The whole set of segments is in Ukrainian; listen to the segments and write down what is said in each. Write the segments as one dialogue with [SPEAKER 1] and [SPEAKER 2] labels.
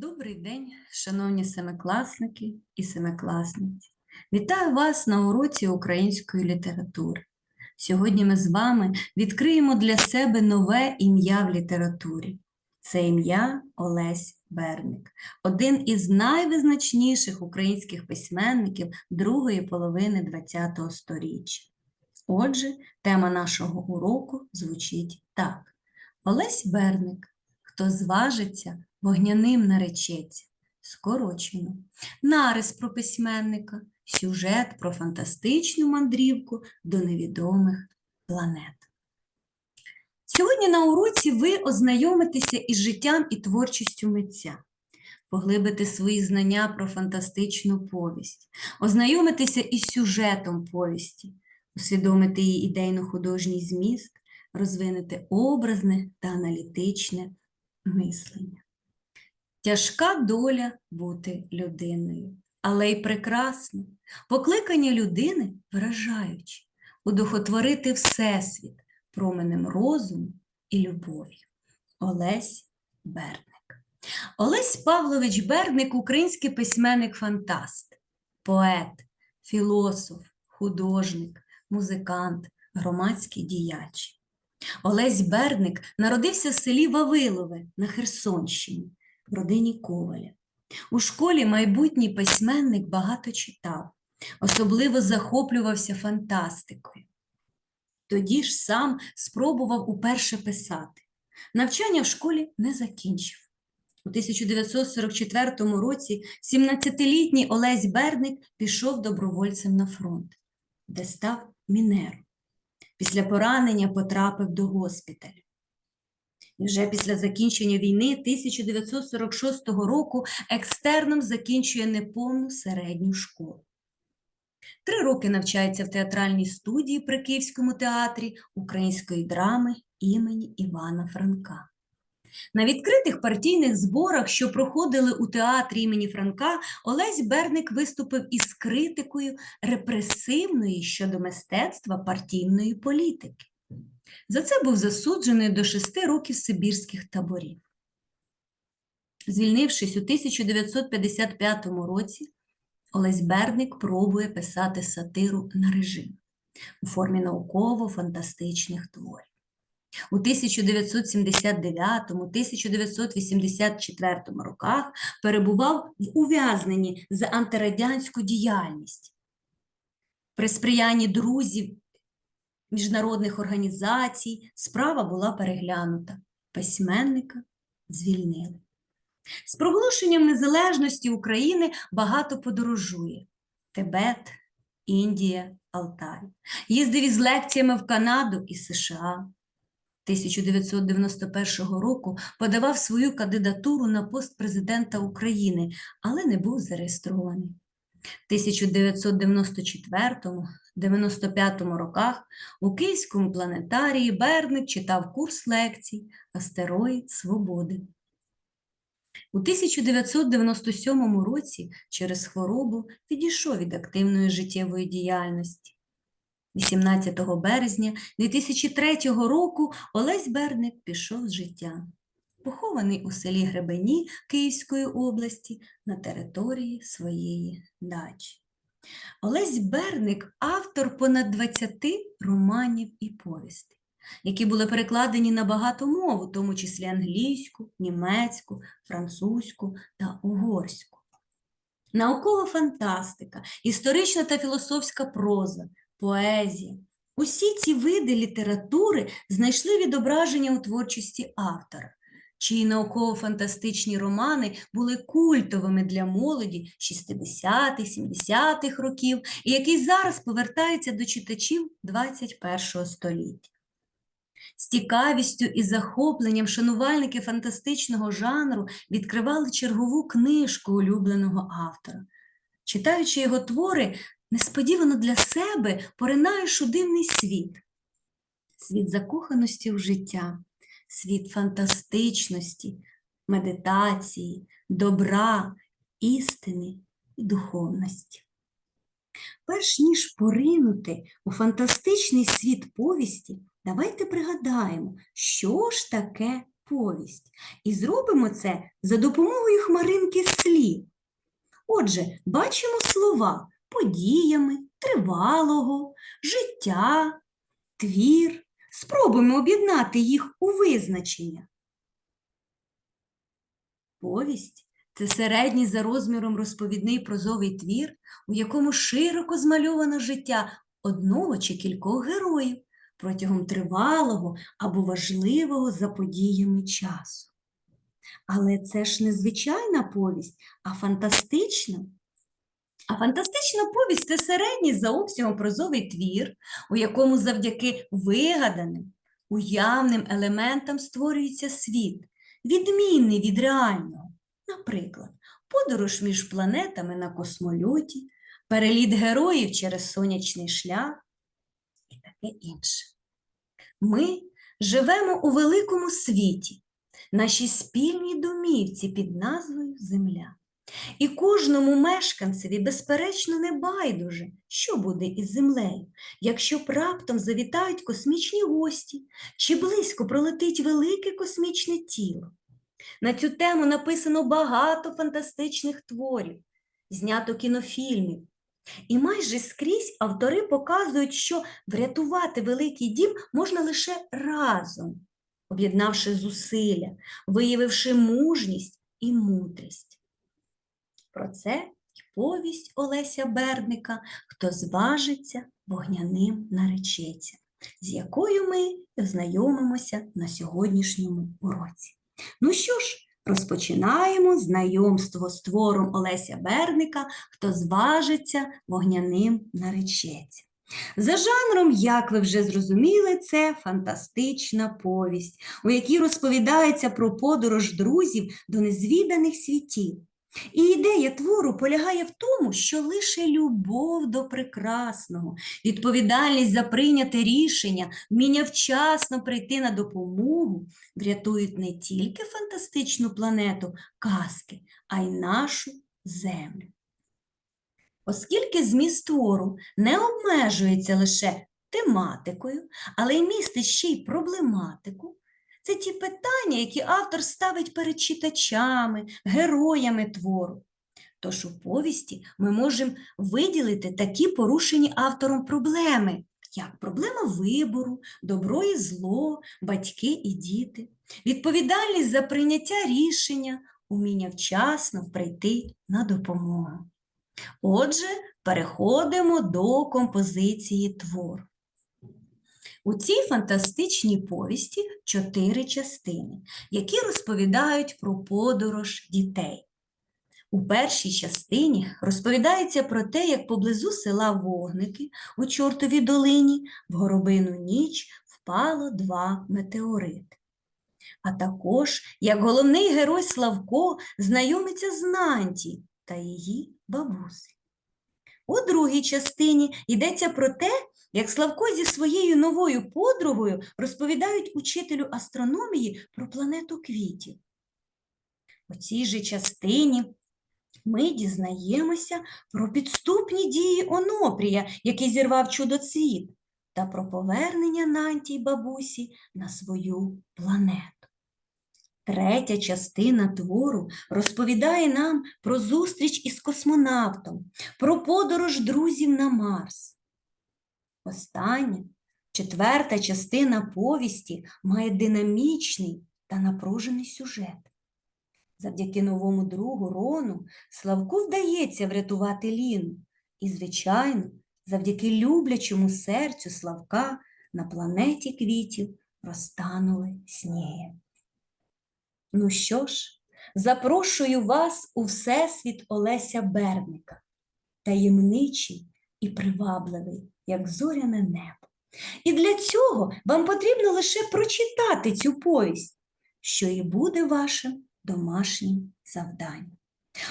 [SPEAKER 1] Добрий день, шановні семикласники і семикласниці. Вітаю вас на уроці української літератури. Сьогодні ми з вами відкриємо для себе нове ім'я в літературі. Це ім'я Олесь Берник, один із найвизначніших українських письменників другої половини ХХ століття. Отже, тема нашого уроку звучить так: Олесь Берник, хто зважиться, вогняним наречеться, скорочено, нарис про письменника, сюжет про фантастичну мандрівку до невідомих планет. Сьогодні на уроці ви ознайомитеся із життям і творчістю митця, поглибите свої знання про фантастичну повість, ознайомитеся із сюжетом повісті, усвідомите її ідейно-художній зміст, розвинете образне та аналітичне мислення. Тяжка доля бути людиною, але й прекрасна. Покликання людини вражаючі, удохотворити Всесвіт променем розуму і любові. Олесь Берник. Олесь Павлович Берник український письменник-фантаст, поет, філософ, художник, музикант, громадський діяч. Олесь Берник народився в селі Вавилове на Херсонщині в родині Коваля. У школі майбутній письменник багато читав, особливо захоплювався фантастикою. Тоді ж сам спробував уперше писати. Навчання в школі не закінчив. У 1944 році 17-літній Олесь Берник пішов добровольцем на фронт, де став мінером. Після поранення потрапив до госпіталю. І вже після закінчення війни 1946 року екстерном закінчує неповну середню школу. Три роки навчається в театральній студії при Київському театрі української драми імені Івана Франка. На відкритих партійних зборах, що проходили у театрі імені Франка, Олесь Берник виступив із критикою репресивної щодо мистецтва партійної політики. За це був засуджений до шести років сибірських таборів. Звільнившись у 1955 році, Олесь Берник пробує писати сатиру на режим у формі науково-фантастичних творів. У 1979-1984 роках перебував в ув'язненні за антирадянську діяльність. При сприянні друзів міжнародних організацій справа була переглянута. Письменника звільнили. З проголошенням незалежності України багато подорожує Тибет, Індія, Алтай. Їздив із лекціями в Канаду і США. 1991 року подавав свою кандидатуру на пост президента України, але не був зареєстрований. 1994-му 95 роках у Київському планетарії Берник читав курс лекцій Астероїд Свободи. У 1997 році через хворобу відійшов від активної життєвої діяльності. 18 березня 2003 року Олесь Берник пішов з життя, похований у селі Гребені Київської області на території своєї дачі. Олесь Берник автор понад 20 романів і повістей, які були перекладені на багато мов, у тому числі англійську, німецьку, французьку та угорську. Наукова фантастика, історична та філософська проза, поезія. Усі ці види літератури знайшли відображення у творчості автора, чиї науково-фантастичні романи були культовими для молоді 60-х, 70-х років і який зараз повертається до читачів 21 століття. З цікавістю і захопленням шанувальники фантастичного жанру відкривали чергову книжку улюбленого автора. Читаючи його твори, несподівано для себе поринаєш у дивний світ. Світ закоханості в життя, світ фантастичності, медитації, добра, істини і духовності. Перш ніж поринути у фантастичний світ повісті, давайте пригадаємо, що ж таке повість. І зробимо це за допомогою хмаринки слів. Отже, бачимо слова подіями, тривалого, життя, твір. Спробуємо об'єднати їх у визначення. Повість це середній за розміром розповідний прозовий твір, у якому широко змальовано життя одного чи кількох героїв протягом тривалого або важливого за подіями часу. Але це ж не звичайна повість, а фантастична. А фантастична повість це середній за обсягом прозовий твір, у якому завдяки вигаданим, уявним елементам створюється світ, відмінний від реального. Наприклад, подорож між планетами на космольоті, переліт героїв через сонячний шлях і таке інше. Ми живемо у великому світі, нашій спільній домівці під назвою Земля. І кожному мешканцеві, безперечно, не байдуже, що буде із землею, якщо б раптом завітають космічні гості, чи близько пролетить велике космічне тіло. На цю тему написано багато фантастичних творів, знято кінофільмів. І майже скрізь автори показують, що врятувати великий дім можна лише разом, об'єднавши зусилля, виявивши мужність. Про це й повість Олеся Берника «Хто зважиться, вогняним наречеться», з якою ми і ознайомимося на сьогоднішньому уроці. Ну що ж, розпочинаємо знайомство з твором Олеся Берника «Хто зважиться, вогняним наречеться». За жанром, як ви вже зрозуміли, це фантастична повість, у якій розповідається про подорож друзів до незвіданих світів. І ідея твору полягає в тому, що лише любов до прекрасного, відповідальність за прийняте рішення, вміння вчасно прийти на допомогу врятують не тільки фантастичну планету казки, а й нашу землю. Оскільки зміст твору не обмежується лише тематикою, але й містить ще й проблематику, це ті питання, які автор ставить перед читачами, героями твору. Тож у повісті ми можемо виділити такі порушені автором проблеми, як проблема вибору, добро і зло, батьки і діти, відповідальність за прийняття рішення, уміння вчасно прийти на допомогу. Отже, переходимо до композиції твору. У цій фантастичній повісті чотири частини, які розповідають про подорож дітей. У першій частині розповідається про те, як поблизу села Вогники у Чортовій долині в горобину ніч впало два метеорити. А також як головний герой Славко знайомиться з Нанті та її бабуси. У другій частині йдеться про те, як Славко зі своєю новою подругою розповідають учителю астрономії про планету квітів. У цій же частині ми дізнаємося про підступні дії Онопрія, який зірвав чудоцвіт, та про повернення Нантій бабусі на свою планету. Третя частина твору розповідає нам про зустріч із космонавтом, про подорож друзів на Марс. Остання, четверта частина повісті має динамічний та напружений сюжет. Завдяки новому другу Рону Славку вдається врятувати Ліну. І, звичайно, завдяки люблячому серцю Славка на планеті квітів розтанули сніги. Ну що ж, запрошую вас у Всесвіт Олеся Берника, таємничий і привабливий, як зоряне небо. І для цього вам потрібно лише прочитати цю повість, що і буде вашим домашнім завданням.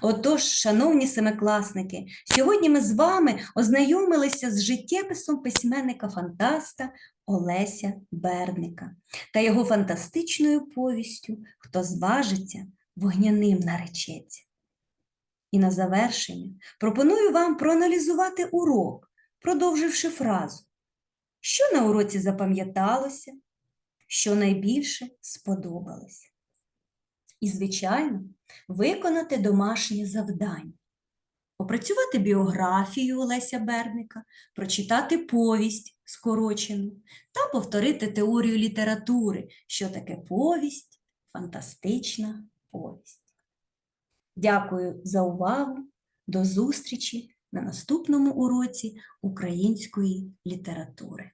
[SPEAKER 1] Отож, шановні семикласники, сьогодні ми з вами ознайомилися з життєписом письменника-фантаста Олеся Берника та його фантастичною повістю Хто зважиться, вогняним наречеться. І на завершення пропоную вам проаналізувати урок, продовживши фразу, що на уроці запам'яталося, що найбільше сподобалося. І, звичайно, виконати домашнє завдання. Опрацювати біографію Олеся Берника, прочитати повість скорочену та повторити теорію літератури, що таке повість, фантастична повість. Дякую за увагу. До зустрічі на наступному уроці української літератури.